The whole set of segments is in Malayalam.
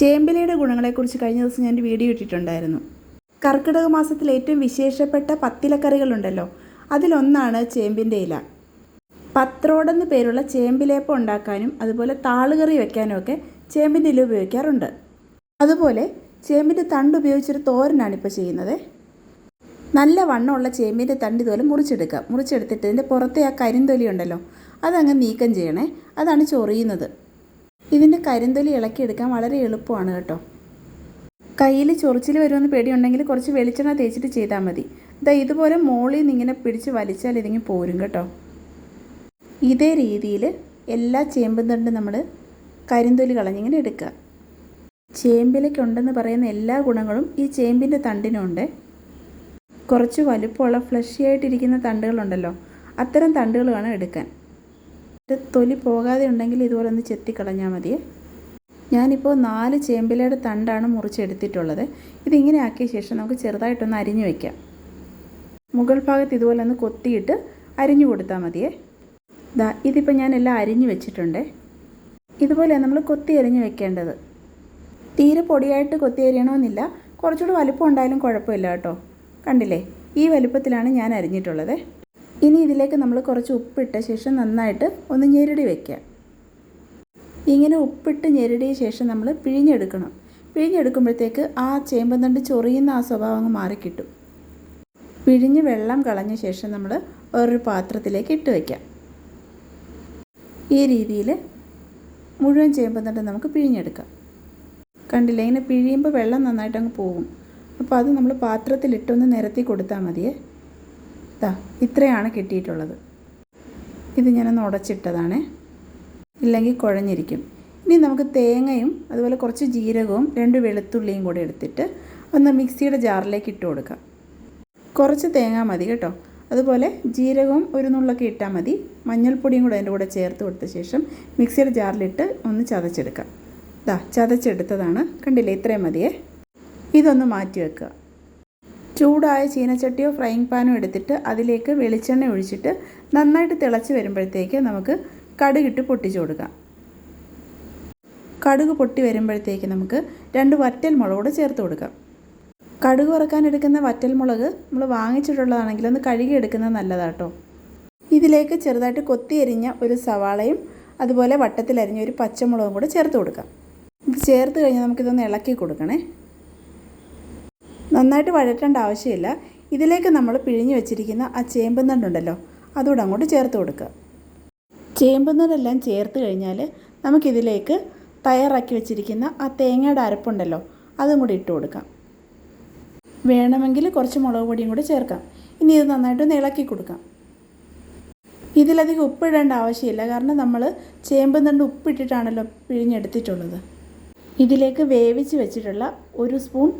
ചേമ്പിലയുടെ ഗുണങ്ങളെക്കുറിച്ച് കഴിഞ്ഞ ദിവസം ഞാൻ വീഡിയോ ഇട്ടിട്ടുണ്ടായിരുന്നു. കർക്കിടക മാസത്തിൽ ഏറ്റവും വിശേഷപ്പെട്ട പത്തിലക്കറികളുണ്ടല്ലോ അതിലൊന്നാണ് ചേമ്പിന്റെ ഇല. പത്രോടെന്ന് പേരുള്ള ചേമ്പിലേപ്പം ഉണ്ടാക്കാനും അതുപോലെ താളുകറി വെക്കാനും ഒക്കെ ചേമ്പിന്റെ ഇല ഉപയോഗിക്കാറുണ്ട്. അതുപോലെ ചേമ്പിന്റെ തണ്ട് ഉപയോഗിച്ചൊരു തോരനാണ് ഇപ്പോൾ ചെയ്യുന്നത്. നല്ല വണ്ണമുള്ള ചേമ്പിന്റെ തണ്ട് ഇതുപോലെ മുറിച്ചെടുക്കുക. മുറിച്ചെടുത്തിട്ട് ഇതിന്റെ പുറത്തെ ആ കരിന്തൊലി ഉണ്ടല്ലോ അതങ്ങ് നീക്കം ചെയ്യണേ. അതാണ് ചൊറിയുന്നത്. ഇതിന്റെ കരിന്തൊലി ഇളക്കിയെടുക്കാൻ വളരെ എളുപ്പമാണ് കേട്ടോ. കയ്യിൽ ചൊറിച്ചിൽ വരുമെന്ന് പേടിയുണ്ടെങ്കിൽ കുറച്ച് വെളിച്ചെണ്ണ തേച്ചിട്ട് ചെയ്താൽ മതി. ഇതാ ഇതുപോലെ മോളിൽ നിന്ന് ഇങ്ങനെ പിടിച്ച് വലിച്ചാൽ ഇതിങ്ങി പോരും കേട്ടോ. ഇതേ രീതിയിൽ എല്ലാ ചേമ്പും തണ്ടും നമ്മൾ കരിന്തൊലി കളഞ്ഞിങ്ങനെ എടുക്കുക. ചേമ്പിലേക്കുണ്ടെന്ന് പറയുന്ന എല്ലാ ഗുണങ്ങളും ഈ ചേമ്പിന്റെ തണ്ടിനുണ്ട്. കുറച്ച് വലുപ്പമുള്ള ഫ്ലഷി ആയിട്ടിരിക്കുന്ന തണ്ടുകളുണ്ടല്ലോ. അത്തരം തണ്ടുകൾ വേണം എടുക്കാൻ. ഇത് തൊലി പോകാതെ ഉണ്ടെങ്കിൽ ഇതുപോലെ ഒന്ന് ചെത്തിക്കളഞ്ഞാൽ മതിയേ. ഞാനിപ്പോൾ നാല് ചേമ്പിലയുടെ തണ്ടാണ് മുറിച്ചെടുത്തിട്ടുള്ളത്. ഇതിങ്ങനെ ആക്കിയ ശേഷം നമുക്ക് ചെറുതായിട്ടൊന്ന് അരിഞ്ഞു വയ്ക്കാം മുകൾ ഭാഗത്ത് ഇതുപോലെ ഒന്ന് കൊത്തിയിട്ട് അരിഞ്ഞു കൊടുത്താൽ മതിയേ. ദാ ഇതിപ്പോൾ ഞാൻ എല്ലാം അരിഞ്ഞു വെച്ചിട്ടുണ്ട്. ഇതുപോലെ നമ്മൾ കൊത്തി അരിഞ്ഞു വെക്കേണ്ടത്. തീരെ പൊടിയായിട്ട് കൊത്തി അരിയണമെന്നില്ല കുറച്ചുകൂടി വലുപ്പം ഉണ്ടായാലും കുഴപ്പമില്ല കേട്ടോ. കണ്ടില്ലേ? ഈ വലുപ്പത്തിലാണ് ഞാൻ അരിഞ്ഞിട്ടുള്ളത്. ഇനി ഇതിലേക്ക് നമ്മൾ കുറച്ച് ഉപ്പിട്ട ശേഷം നന്നായിട്ട് ഒന്ന് ഞെരടി വയ്ക്കുക ഇങ്ങനെ ഉപ്പിട്ട് ഞെരടിയ ശേഷം നമ്മൾ പിഴിഞ്ഞെടുക്കണം. പിഴിഞ്ഞെടുക്കുമ്പോഴത്തേക്ക് ആ ചേമ്പന്തണ്ട് ചൊറിയുന്ന ആ സ്വഭാവം അങ്ങ് മാറിക്കിട്ടും. പിഴിഞ്ഞ് വെള്ളം കളഞ്ഞ ശേഷം നമ്മൾ ഒരു പാത്രത്തിലേക്ക് ഇട്ട് വയ്ക്കാം ഈ രീതിയിൽ മുഴുവൻ ചേമ്പന്തണ്ട് നമുക്ക് പിഴിഞ്ഞെടുക്കാം. കണ്ടില്ലേ? ഇങ്ങനെ പിഴിയുമ്പോൾ വെള്ളം നന്നായിട്ട് അങ്ങ് പോകും. അപ്പോൾ അത് നമ്മൾ പാത്രത്തിലിട്ടൊന്ന് നിരത്തി കൊടുത്താൽ മതിയേ. ദാ ഇത്രയാണ് കിട്ടിയിട്ടുള്ളത്. ഇത് ഞാനൊന്ന് ഉടച്ചിട്ടതാണ്. ഇല്ലെങ്കിൽ കുഴഞ്ഞിരിക്കും. ഇനി നമുക്ക് തേങ്ങയും അതുപോലെ കുറച്ച് ജീരകവും രണ്ട് വെളുത്തുള്ളിയും കൂടി എടുത്തിട്ട് ഒന്ന് മിക്സിയുടെ ജാറിലേക്ക് ഇട്ട് കൊടുക്കാം. കുറച്ച് തേങ്ങ മതി കേട്ടോ. അതുപോലെ ജീരകവും ഒരു നുള്ളൊക്കെ ഇട്ടാൽ മതി. മഞ്ഞൾപ്പൊടിയും കൂടെ അതിന്റെ കൂടെ ചേർത്ത് കൊടുത്ത ശേഷം മിക്സിയുടെ ജാറിലിട്ട് ഒന്ന് ചതച്ചെടുക്കാം. ഇതാ ചതച്ചെടുത്തതാണ്. കണ്ടില്ലേ ഇത്രയും മതിയേ. ഇതൊന്ന് മാറ്റി വെക്കുക. ചൂടായ ചീനച്ചട്ടിയോ ഫ്രൈങ് പാനോ എടുത്തിട്ട് അതിലേക്ക് വെളിച്ചെണ്ണ ഒഴിച്ചിട്ട് നന്നായിട്ട് തിളച്ച് വരുമ്പോഴത്തേക്ക് നമുക്ക് കടുകിട്ട് പൊട്ടിച്ചു കൊടുക്കാം. കടുക് പൊട്ടി വരുമ്പോഴത്തേക്ക് നമുക്ക് രണ്ട് വറ്റൽ മുളക് കൂടെ ചേർത്ത് കൊടുക്കാം. കടുക് വറക്കാൻ എടുക്കുന്ന വറ്റൽ മുളക് നമ്മൾ വാങ്ങിച്ചിട്ടുള്ളതാണെങ്കിൽ ഒന്ന് കഴുകി എടുക്കുന്നത് നല്ലതാട്ടോ. ഇതിലേക്ക് ചെറുതായിട്ട് കൊത്തി എരിഞ്ഞ ഒരു സവാളയും അതുപോലെ വട്ടത്തിലരിഞ്ഞ ഒരു പച്ചമുളകും കൂടെ ചേർത്ത് കൊടുക്കാം. ഇത് ചേർത്ത് കഴിഞ്ഞാൽ നമുക്കിതൊന്ന് ഇളക്കി കൊടുക്കണേ. നന്നായിട്ട് വഴറ്റേണ്ട ആവശ്യമില്ല. ഇതിലേക്ക് നമ്മൾ പിഴിഞ്ഞു വെച്ചിരിക്കുന്ന ആ ചേമ്പുന്നണ്ടുണ്ടല്ലോ അതുകൂടെ അങ്ങോട്ട് ചേർത്ത് കൊടുക്കുക. ചേമ്പുന്നതെല്ലാം ചേർത്ത് കഴിഞ്ഞാൽ നമുക്കിതിലേക്ക് തയ്യാറാക്കി വെച്ചിരിക്കുന്ന ആ തേങ്ങയുടെ അരപ്പുണ്ടല്ലോ അതും കൂടി ഇട്ട് കൊടുക്കാം. വേണമെങ്കിൽ കുറച്ച് മുളക് പൊടിയും കൂടി ചേർക്കാം. ഇനി ഇത് നന്നായിട്ട് ഇളക്കി കൊടുക്കാം. ഇതിലധികം ഉപ്പിടേണ്ട ആവശ്യമില്ല കാരണം നമ്മൾ ചേമ്പും തണ്ട് ഉപ്പിട്ടിട്ടാണല്ലോ പിഴിഞ്ഞെടുത്തിട്ടുള്ളത്. ഇതിലേക്ക് വേവിച്ച് വെച്ചിട്ടുള്ള ഒരു സ്പൂൺ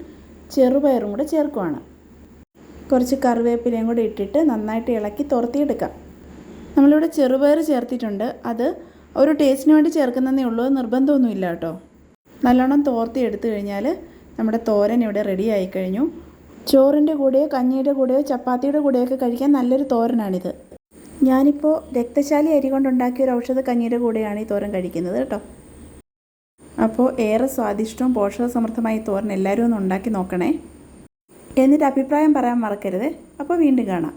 ചെറുപയറും കൂടെ ചേർക്കുവാണ്. കുറച്ച് കറിവേപ്പിലയും കൂടെ ഇട്ടിട്ട് നന്നായിട്ട് ഇളക്കി തുറത്തിയെടുക്കാം നമ്മളിവിടെ ചെറുപയർ ചേർത്തിട്ടുണ്ട്. അത് ഒരു ടേസ്റ്റിന് വേണ്ടി ചേർക്കുന്നതേ ഉള്ളൂ. നിർബന്ധമൊന്നുമില്ല കേട്ടോ. നല്ലോണം തോർത്തി എടുത്തു കഴിഞ്ഞാൽ നമ്മുടെ തോരൻ ഇവിടെ റെഡി ആയി കഴിഞ്ഞു. ചോറിന്റെ കൂടെയോ കഞ്ഞിയുടെ കൂടെയോ ചപ്പാത്തിയുടെ കൂടെയൊക്കെ കഴിക്കാൻ നല്ലൊരു തോരനാണിത്. ഞാനിപ്പോൾ രക്തശാലി അരി കൊണ്ടുണ്ടാക്കിയ ഒരു ഔഷധ കഞ്ഞിയുടെ കൂടെയാണ് ഈ തോരൻ കഴിക്കുന്നത് കേട്ടോ. അപ്പോൾ ഏറെ സ്വാദിഷ്ടവും പോഷകസമൃദ്ധമായ തോരൻ എല്ലാവരും ഒന്ന് ഉണ്ടാക്കി നോക്കണേ. എന്നിട്ട് അഭിപ്രായം പറയാൻ മറക്കരുത്. അപ്പോൾ വീണ്ടും കാണാം.